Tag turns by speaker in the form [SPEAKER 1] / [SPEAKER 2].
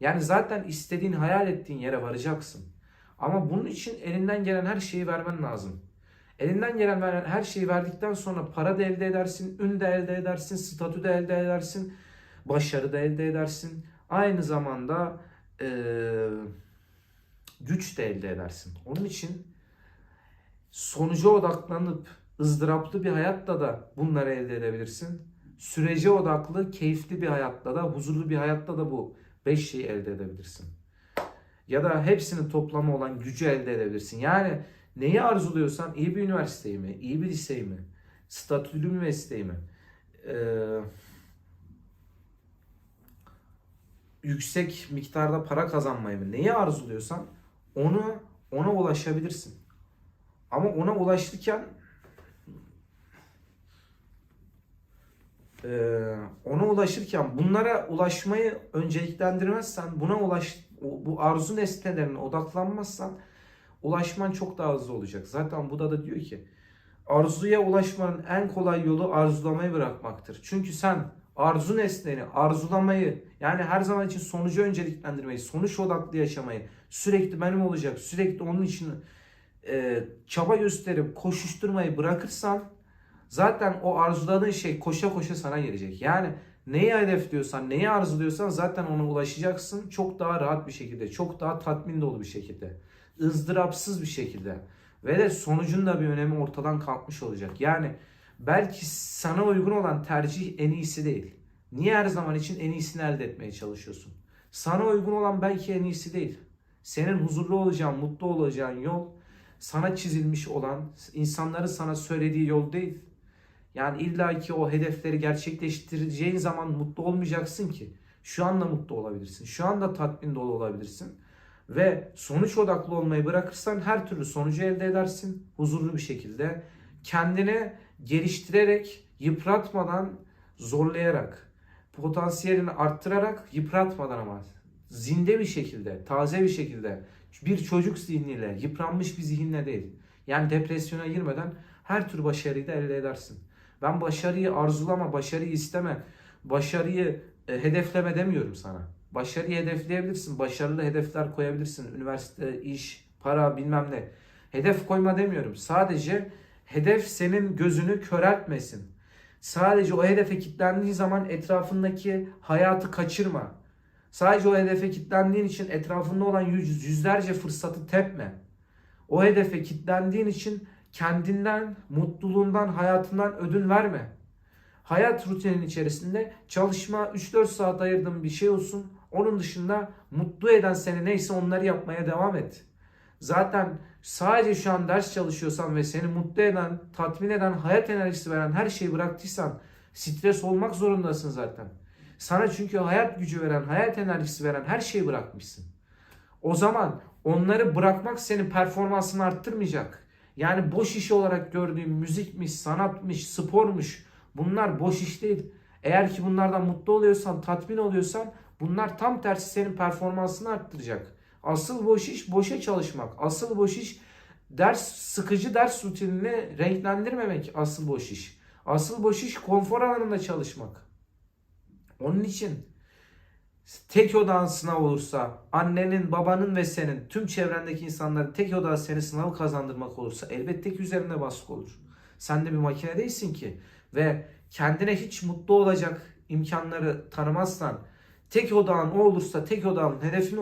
[SPEAKER 1] Yani zaten istediğin, hayal ettiğin yere varacaksın. Ama bunun için elinden gelen her şeyi vermen lazım. Elinden gelen her şeyi verdikten sonra para da elde edersin, ün de elde edersin, statü de elde edersin, başarı da elde edersin. Aynı zamanda eee, güç de elde edersin. Onun için sonuca odaklanıp ızdıraplı bir hayatta da bunları elde edebilirsin. Sürece odaklı, keyifli bir hayatta da, huzurlu bir hayatta da bu beş şeyi elde edebilirsin. Ya da hepsinin toplamı olan gücü elde edebilirsin. Yani neyi arzuluyorsan iyi bir üniversiteyi mi, iyi bir liseyi mi, statülü bir mesleği mi, ee, yüksek miktarda para kazanmayı mı, neyi arzuluyorsan onu ona ulaşabilirsin. Ama ona ulaşırken ona ulaşırken bunlara ulaşmayı önceliklendirmezsen, buna ulaş bu arzu nesnelerine odaklanmazsan ulaşman çok daha hızlı olacak. Zaten Buda da diyor ki arzuya ulaşmanın en kolay yolu arzulamayı bırakmaktır. Çünkü sen arzu nesneni, arzulamayı yani her zaman için sonucu önceliklendirmeyi, sonuç odaklı yaşamayı, sürekli benim olacak, sürekli onun için e, çaba gösterip koşuşturmayı bırakırsan zaten o arzuladığın şey koşa koşa sana gelecek. Yani neyi hedefliyorsan, neyi arzuluyorsan zaten ona ulaşacaksın. Çok daha rahat bir şekilde, çok daha tatmin dolu bir şekilde, ızdırapsız bir şekilde. Ve de sonucun da bir önemi ortadan kalkmış olacak. Yani belki sana uygun olan tercih en iyisi değil. Niye her zaman için en iyisini elde etmeye çalışıyorsun? Sana uygun olan belki en iyisi değil. Senin huzurlu olacağın, mutlu olacağın yol sana çizilmiş olan, insanların sana söylediği yol değil. Yani illaki o hedefleri gerçekleştireceğin zaman mutlu olmayacaksın ki. Şu anda mutlu olabilirsin. Şu anda tatmin dolu olabilirsin. Ve sonuç odaklı olmayı bırakırsan her türlü sonucu elde edersin. Huzurlu bir şekilde. Kendini geliştirerek, yıpratmadan, zorlayarak, potansiyelini arttırarak, yıpratmadan ama zinde bir şekilde, taze bir şekilde, bir çocuk zihniyle, yıpranmış bir zihinle değil. Yani depresyona girmeden her tür başarıyı da elde edersin. Ben başarıyı arzulama, başarıyı isteme, başarıyı e, hedefleme demiyorum sana. Başarıyı hedefleyebilirsin, başarılı hedefler koyabilirsin. Üniversite, iş, para bilmem ne. Hedef koyma demiyorum. Sadece hedef senin gözünü köreltmesin. Sadece o hedefe kilitlendiğin zaman etrafındaki hayatı kaçırma. Sadece o hedefe kilitlendiğin için etrafında olan yüz, yüzlerce fırsatı tepme. O hedefe kilitlendiğin için kendinden, mutluluğundan, hayatından ödün verme. Hayat rutinin içerisinde çalışma 3-4 saat ayırdığın bir şey olsun. Onun dışında mutlu eden seni neyse onları yapmaya devam et. Zaten sadece şu an ders çalışıyorsan ve seni mutlu eden, tatmin eden, hayat enerjisi veren her şeyi bıraktıysan stres olmak zorundasın zaten. Sana çünkü hayat gücü veren, hayat enerjisi veren her şeyi bırakmışsın. O zaman onları bırakmak senin performansını arttırmayacak. Yani boş iş olarak gördüğün müzikmiş, sanatmış, spormuş bunlar boş iş değil. Eğer ki bunlardan mutlu oluyorsan, tatmin oluyorsan bunlar tam tersi senin performansını arttıracak. Asıl boş iş boşa çalışmak. Asıl boş iş ders sıkıcı ders rutinini renklendirmemek asıl boş iş. Asıl boş iş konfor alanında çalışmak. Onun için tek odağın sınav olursa, annenin, babanın ve senin, tüm çevrendeki insanların tek odağı seni sınavı kazandırmak olursa elbette ki üzerinde baskı olur. Sen de bir makine değilsin ki ve kendine hiç mutlu olacak imkanları tanımazsan, tek odağın o olursa, tek odağın hedefin